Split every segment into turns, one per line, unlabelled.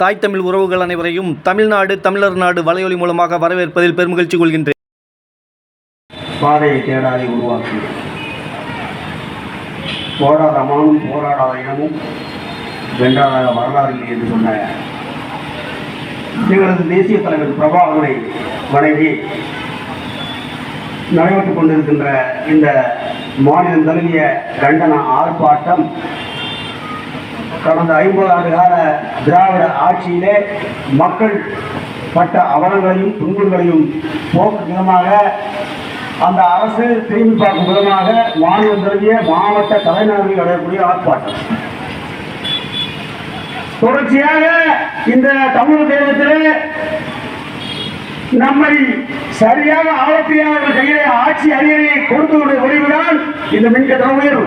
தாய் தமிழ் உறவுகள் அனைவரையும் தமிழ்நாடு தமிழர் நாடு வலையொலி மூலமாக வரவேற்பதில் பெருமகிழ்ச்சி கொள்கின்றேன்.
பாதையை தேடாதை உருவாக்கி. போராட மானும் போராடாத இனமும் வென்றாத வரலாறு என்று சொன்ன எங்களது தேசிய தலைவர் பிரபாகரை மனைவி நடைபெற்றுக் கொண்டிருக்கின்ற இந்த மாநிலம் தழுவிய கண்டன ஆர்ப்பாட்டம் கடந்த ஐம்பது ஆண்டு கால திராவிட ஆட்சியிலே மக்கள் பட்ட அவலங்களையும் துன்பங்களையும் போக்கும் விதமாக அந்த அரசு திரும்பி பார்க்கும் விதமாக மாநிலம் தழுவிய மாவட்ட தலைநகரில் நடைபெறக்கூடிய ஆர்ப்பாட்டம். தொடர்ச்சியாக இந்த தமிழ் தேசத்திலே நம்மை சரியாக ஆழத்தியாக கையிலே ஆட்சி அறியலை கொடுத்ததுடைய விளைவுதான் இந்த மின்கட்டணம் உயர்வு.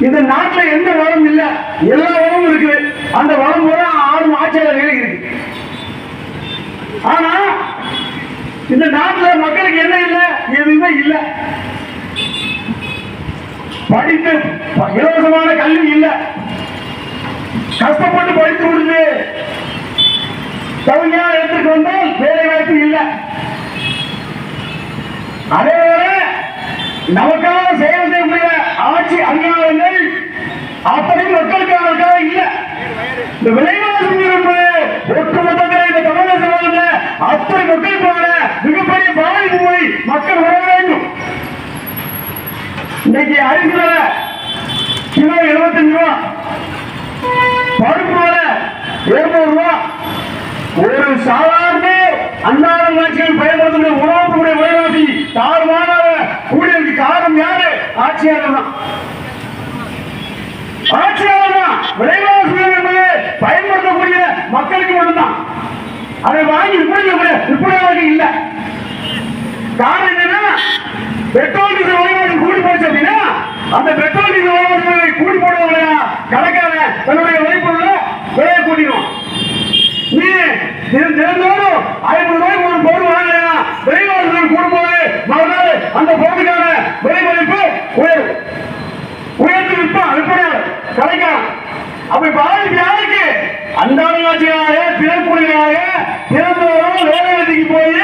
இந்த நாட்டுல எந்த வளம் இல்ல. எல்லா வளமும் இருக்குது. அந்த வளம் கூட ஆறு ஆட்சியாளர்கள் இருக்கு. ஆனா இந்த நாட்டுல மக்களுக்கு என்ன இல்ல? எதுவுமே இல்ல. படித்து இலவசமான கல்வி இல்ல. கஷ்டப்பட்டு படித்து முடிச்சு தகுதியான இடத்துக்கு வந்தால் வேலை வாய்ப்பு இல்லை. அதே போல நமக்காக செயல் செய்யக்கூடிய ஆட்சி அதிகாரங்கள் அத்தனையும் மக்களுக்காக இல்ல. இந்த விலைவாசி உயர்வு ஒட்டுமொத்தத்தில் இந்த தமிழக வாழ்ந்த அத்தனை மக்களுக்கான மிகப்பெரிய பாதிப்பு போய் மக்கள் வர வேண்டும். இன்னைக்கு அரிசி விலை கிலோ எழுபத்தஞ்சு ரூபா. பருப்பு விலை இருநூறு ரூபா. ஒரு சாதாரண அன்றாட ஆட்சியில் பயன்படுத்துகிற உணவுடைய விலைவாசி தாழ்வான கூடியதுக்கு காரணம் யாரு? ஆட்சியாளர் தான். ஆட்சியாளர் தான் விலைவாசி என்பது பயன்படுத்தக்கூடிய மக்களுக்கு மட்டும்தான். அதை வாங்கி விற்பனை விற்பனையாளர்கள் இல்லை. காரணம் என்னன்னா பெட்ரோல் டீசல் விலைவாசி கூடி போச்சு அப்படின்னா அந்த பெட்ரோல் டீசல் விலைவாசி கூடி போடுவாங்க கணக்கான தன்னுடைய வைப்புள்ள விலையை கூட்டிடும் நீ தினம் தினந்தோறும் ஐநூறு ரூபாய்க்கு ஒரு பொருள் வாங்கினா விலைவாசி கூடும்போது மறுநாள் அந்த பொருளுக்கான விலை மதிப்பு உயரும் உயர்ந்து விற்பான் விற்பனையாளர் கிடைக்கும் அப்படி பாதிப்பு யாருக்கு? அன்றாட ஆட்சியாக பிறப்புடையாக பிறந்தவரும் வேலைக்கு போய்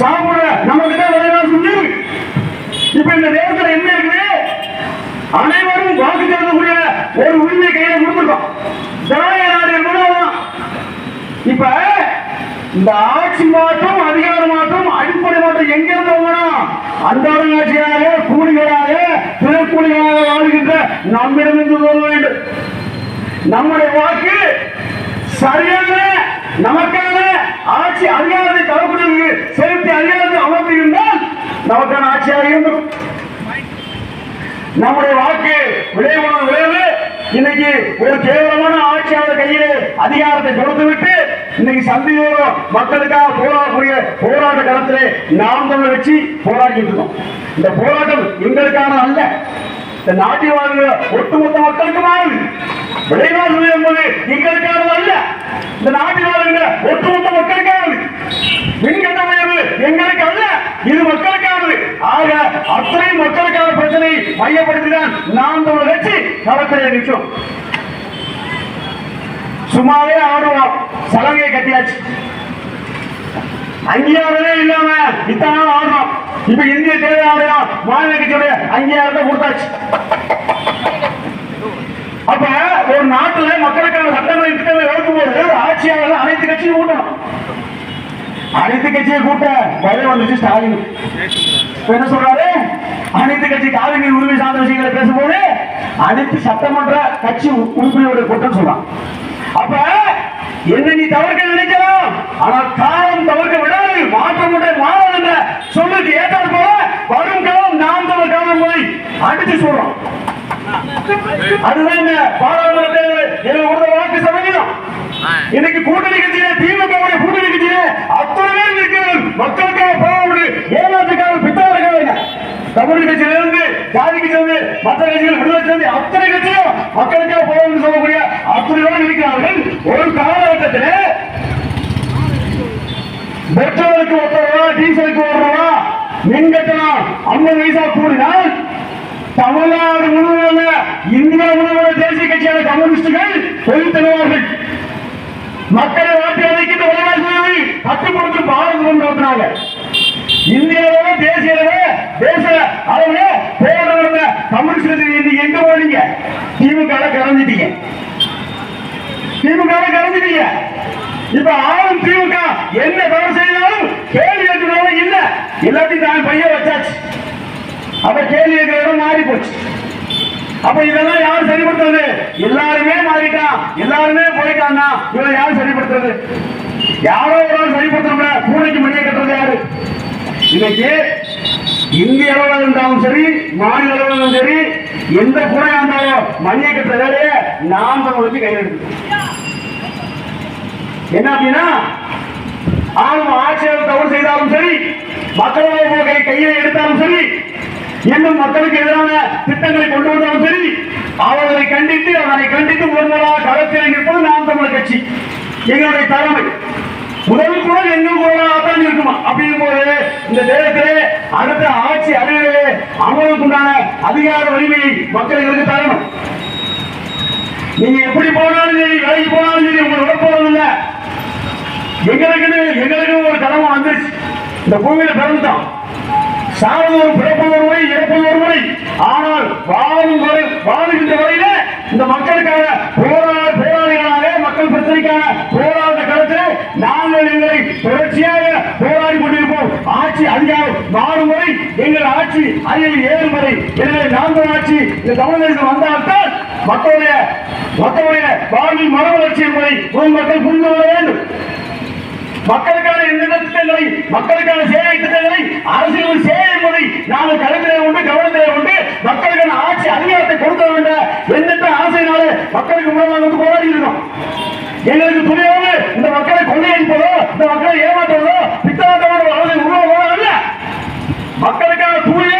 சாப்பிட நமக்கு தான் வேலை சொல்லி. இப்ப இந்த நேரத்தில் என்ன இருக்குது? அனைவரும் வாக்கு தேர்ந்தக்கூடிய ஒரு உரிமை கையில கொடுத்துருக்கோம். ஜனநாயக நாடு என்பது இப்ப இந்த ஆட்சி மாற்றம் அதிகார மாற்றம் அடிப்படை மாற்றம் எங்க இருந்து வரணும் அன்றாட ஆட்சியாக கூலிகளாக பிறக்கூலிகளாக வாழ்கின்ற நம்மிடம் இருந்து வேண்டும். நம்முடைய வாக்கு சரியான நமக்கான ஆட்சி அதிகாரத்தை தரக்கூடிய செலுத்தி அதிகாரத்தை அமர்த்தியிருந்தால் நமக்கான ஆட்சியாக இருந்திருக்கும் நம்முடைய வாக்கு விளைவான விளைவு இன்னைக்கு ஒரு கேவலமான ஆட்சியாளர் கையிலே அதிகாரத்தை கொடுத்து விட்டு இன்னைக்கு சந்தையோரம் மக்களுக்காக போராடக்கூடிய போராட்ட களத்திலே நாம் தமிழ் வச்சு போராடிட்டு இருக்கோம். இந்த போராட்டம் எங்களுக்கான அல்ல. இந்த நாட்டில் வாழ்கிற ஒட்டுமொத்த மக்களுக்குமானது விளைவாசி என்பது எங்களுக்கானது அல்ல இந்த நாட்டில் வாழ்கிற ஒட்டுமொத்த மக்களுக்கானது மின்கட்ட உயர்வு எங்களுக்கு அல்ல இது மக்களுக்கானது ஆக அத்தனை மக்களுக்கான பிரச்சனை மையப்படுத்திதான் நாம் தமிழ் கட்சி களத்திலே நிற்கும். சும்மாவே ஆடுவோம் சலங்கையை கட்டியாச்சு. அங்கீகாரமே இல்லாம இத்தனை ஆடுறோம். இப்ப இந்திய தேவையான மாநில கட்சியுடைய அங்கீகாரத்தை கொடுத்தாச்சு. அப்ப ஒரு நாட்டுல மக்களுக்கான சட்டங்களை திட்டங்களை வகுக்கும்போது ஆட்சியாளர்கள் அனைத்து கட்சியும் கூட்டணும். அனைத்து கட்சியை கூட்ட பயம் வந்துச்சு ஸ்டாலின். என்ன சொல்றாரு? அனைத்து கட்சி காவிரி உரிமை சார்ந்த விஷயங்களை பேசும்போது அனைத்து சட்டமன்ற கட்சி உறுப்பினருடைய கூட்டம் சொல்றான். அப்ப என்ன நீ தவிர்க்க நினைக்கலாம்? ஆனால் காலம் தவிர்க்க விடாது மாற்றம் உடைய மாறும் என்ற சொல்லுக்கு ஏற்றால் போல வரும் காலம் நாம் தமிழ் காலம் போய் அடிச்சு சொல்றோம் அதுதான் இந்த பாராளுமன்றத்தில் எனக்கு கொடுத்த வாக்கு சதவீதம். இன்னைக்கு கூட்டணி கட்சியில திமுக கூட்டணி கட்சியில அத்தனை பேர் இருக்கிறார்கள் மக்களுக்காக போராடு ஏமாற்றுக்காக பித்தவர்கள் தமிழ் கட்சியில இருந்து ஜாதி கட்சியிலிருந்து மற்ற கட்சிகள் விடுதலை சேர்ந்து அத்தனை கட்சியும் மக்களுக்காக போராடு சொல்லக்கூடிய அத்தனை பேர் இருக்கிறார்கள் ஒரு காலகட்டத்தில் பெட்ரோலுக்கு ஒத்த ரூபா டீசலுக்கு ஒரு ரூபா மின் கட்டணம் ஐம்பது பைசா கூடினால் தமிழ்நாடு முழுவதும் இந்தியா முழுவதும் தேசிய கட்சியான கம்யூனிஸ்டுகள் பொய் தருவார்கள் மக்களை வாட்டி அழைக்கின்ற விலைவாசிகளை கொடுத்து பாரதம் கொண்டு வந்தாங்க இந்தியாவில தேசிய அளவு தேச அளவுல போர் நடந்த கம்யூனிஸ்ட் இன்னைக்கு எங்க போனீங்க? திமுக கலந்துட்டீங்க திமுக கலந்துட்டீங்க இப்ப ஆளும் திமுக என்ன தவறு செய்தாலும் கேள்வி கேட்கிறவங்க இல்ல. எல்லாத்தையும் தான் பையன் வச்சாச்சு. அப்ப கேள்வி கேட்கிற இடம் மாறி போச்சு அப்ப இதெல்லாம் யாரு சரிப்படுத்துறது? எல்லாருமே மாறிட்டான் எல்லாருமே போயிட்டான்னா இவரை யாரு சரிப்படுத்துறது? யாரோ ஒரு ஆள் சரிப்படுத்தணும்ல பூனைக்கு மணியை கட்டுறது யாரு? இன்னைக்கு இந்திய அளவில் இருந்தாலும் சரி மாநில அளவில் இருந்தாலும் சரி எந்த பூனையா இருந்தாலும் மணியை கட்டுற வேலையை நாம் தமிழுக்கு கையில் எடுக்கணும். என்ன அப்படின்னா ஆளும் ஆட்சியாளர் தவறு செய்தாலும் சரி மக்களவை கையை எடுத்தாலும் சரி இன்னும் மக்களுக்கு எதிரான திட்டங்களை கொண்டு வந்தாலும் சரி அவர்களை கண்டித்து அவரை கண்டித்து ஒருவராக களத்தில் இருப்பது நாம் தமிழர் கட்சி. எங்களுடைய தலைமை. முதல் கூட எங்கள் குரலாக தான் இருக்குமா? அப்படிங்கும் போது இந்த தேசத்திலே அடுத்த ஆட்சி அறிவிலே அமலுக்குண்டான அதிகார வலிமையை மக்களுக்கு தலைமை. நீங்க எப்படி போனாலும் சரி வேலைக்கு போனாலும் சரி உங்களை விட இல்லை. எங்களுக்குன்னு எங்களுக்கு ஒரு கடமை வந்துருச்சு. இந்த பூமியில பிறந்துட்டோம். சாவது ஒரு பிறப்பது ஒரு முறை இறப்பது ஒரு முறை ஆனால் வாழும் வரை வாழுகின்ற வரையில இந்த மக்களுக்காக போராட போராளிகளாக மக்கள் பிரச்சனைக்கான போராட்ட களத்தில் நாங்கள் எங்களை தொடர்ச்சியாக போராடி கொண்டிருப்போம். ஆட்சி அதிகாரம் மாறும் வரை எங்கள் ஆட்சி அதில் ஏறும் வரை எனவே நாங்கள் ஆட்சி இந்த தமிழகத்தில் வந்தால்தான் மக்களுடைய மக்களுடைய வாழ்வில் மறுமலர்ச்சி என்பதை மக்கள் புரிந்து கொள்ள வேண்டும். மக்களுக்கான எந்தெந்த திட்டங்களை மக்களுக்கான சேவை திட்டங்களை அரசியல் சேவை என்பதை நாங்கள் கருத்திலே உண்டு கவனத்திலே உண்டு மக்களுக்கான ஆட்சி அதிகாரத்தை கொடுக்க வேண்டும் எந்தெந்த ஆசையினால மக்களுக்கு மூலமாக வந்து போராடி இருக்கோம். எங்களுக்கு துணியோடு இந்த மக்களை கொள்ளையடிப்பதோ இந்த மக்களை ஏமாற்றுவதோ திட்டவட்டமான அரசை உருவாக்குவதோ அல்ல. மக்களுக்கான தூய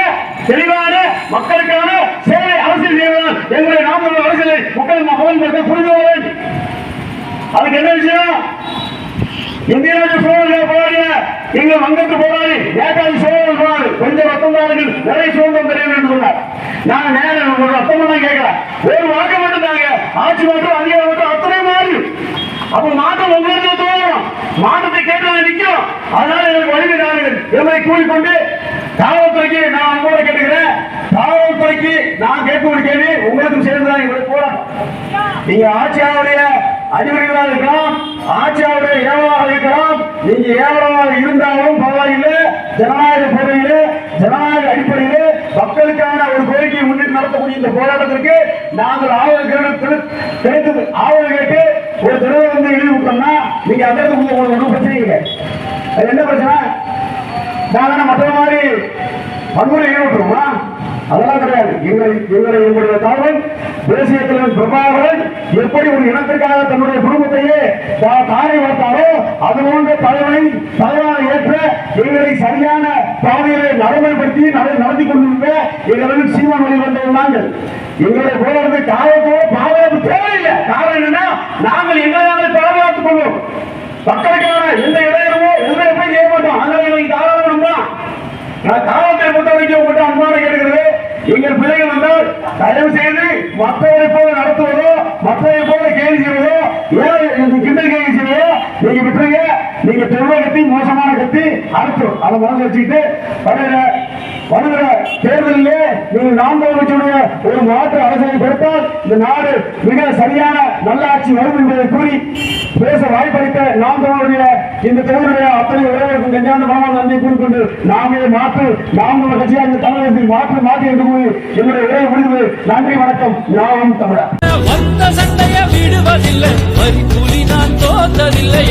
தெளிவான மக்களுக்கான சேவை அரசியல் செய்வதால் எங்களுடைய நாம அரசியலை மக்கள் மகவல் மக்கள் புரிந்து அதுக்கு என்ன இந்தியாவுக்கு சோழர்கள் போராடிய இங்கு வங்கத்து போராடி நேதாஜி சோழர்கள் போராடி கொஞ்சம் ரத்தம் தாருங்கள் நிறைய சுதந்திரம் தெரிய வேண்டும் சொன்னார் நான் நேரம் ஒரு ரத்தம் தான் கேட்கிறேன். ஒரு வாக்கு மட்டும் தாங்க. ஆட்சி மட்டும் அதிகாரம் மட்டும் அத்தனை மாறி. அப்ப மாற்றம் உங்களுக்கு தோணும். மாற்றத்தை கேட்டதை நிற்கும் அதனால எனக்கு வலிமை தாருங்கள். எங்களை கூறிக்கொண்டு காவல்துறைக்கு நான் அன்போடு கேட்டுக்கிறேன். காவல்துறைக்கு நான் கேட்கக்கூடிய கேள்வி உங்களுக்கும் சேர்ந்துதான் எங்களுக்கு போறோம் நீங்க ஆட்சியாளருடைய அதிபதிகளாக இருக்கலாம் ஆட்சியாளர்கள் ஏவலாக இருக்கலாம் நீங்க ஏவலாக இருந்தாலும் பரவாயில்லை ஜனநாயக முறையிலே ஜனநாயக அடிப்படையிலே மக்களுக்கான ஒரு கோரிக்கையை முன்னிட்டு நடத்தக்கூடிய இந்த போராட்டத்திற்கு நாங்கள் ஆவல் தெரிந்து கிடைத்தது ஆவல் கேட்டு ஒரு தடவை வந்து எழுதி விட்டோம்னா நீங்க அந்த இடத்துக்கு உங்களுக்கு ஒன்றும் பிரச்சனை இல்லை. அது என்ன பிரச்சனை? நாங்கள் மற்ற மாதிரி வன்முறை ஈடுபட்டுருமா அதெல்லாம் கிடையாது. எங்களை எங்களை எங்களுடைய தலைவன் தேசிய தலைவர் பிரபாகரன் எப்படி ஒரு இனத்திற்காக தன்னுடைய குடும்பத்தையே தாரை வளர்த்தாரோ அது போன்ற தலைவனை தலைவராக ஏற்ற எங்களை சரியான பாதையிலே நடைமுறைப்படுத்தி நடை நடத்தி கொண்டிருந்த எங்களுக்கு சீமான் வழி வந்தவர்கள் நாங்கள். எங்களை போலருந்து காவல்துறை பாதுகாப்பு தேவையில்லை. காரணம் என்னன்னா நாங்கள் எங்களை பாதுகாத்துக் கொள்வோம். மக்களுக்கான எந்த இடையிலுமோ எந்த போய் செய்ய மாட்டோம் அதனால எங்களுக்கு தாராளம் தான் நான் காவல்துறை பொறுத்த வரைக்கும் உங்கள்கிட்ட அன்பான கேட்கிறது எங்கள் பிள்ளைகள் வந்தால் தயவு செய்து மற்றவரை போல நடத்துவதோ மற்றவரை போல கேள்வி செய்வதோ ஏன் கிண்டல் கேள்வி செய்வதோ நீங்க விட்டுருங்க. நீங்க தெருவை கட்டி மோசமான கட்டி அறுத்துரும் அதை மனசு வச்சுக்கிட்டு வருகிற வருகிற தேர்தலிலே நீங்கள் நாம் கட்சியுடைய ஒரு மாற்று அரசியலை கொடுத்தால் இந்த நாடு மிக சரியான நல்லாட்சி வரும் என்பதை கூறி பேச வாய்ப்பளித்த நாம் இந்த தொகுதியுடைய அத்தனை உறவுகளுக்கும் கல்யாண மனமான நன்றி கூறிக்கொண்டு நாமே மாற்று நாம் தமிழ் கட்சியாக இந்த தமிழகத்தில் மாற்று மாற்றி என்று கூறி என்னுடைய உரையை முடிவு நன்றி வணக்கம். நாமும் தமிழர்.
வந்த சண்டைய விடுவதில்லை. வரி புலி நான் தோத்ததில்லை.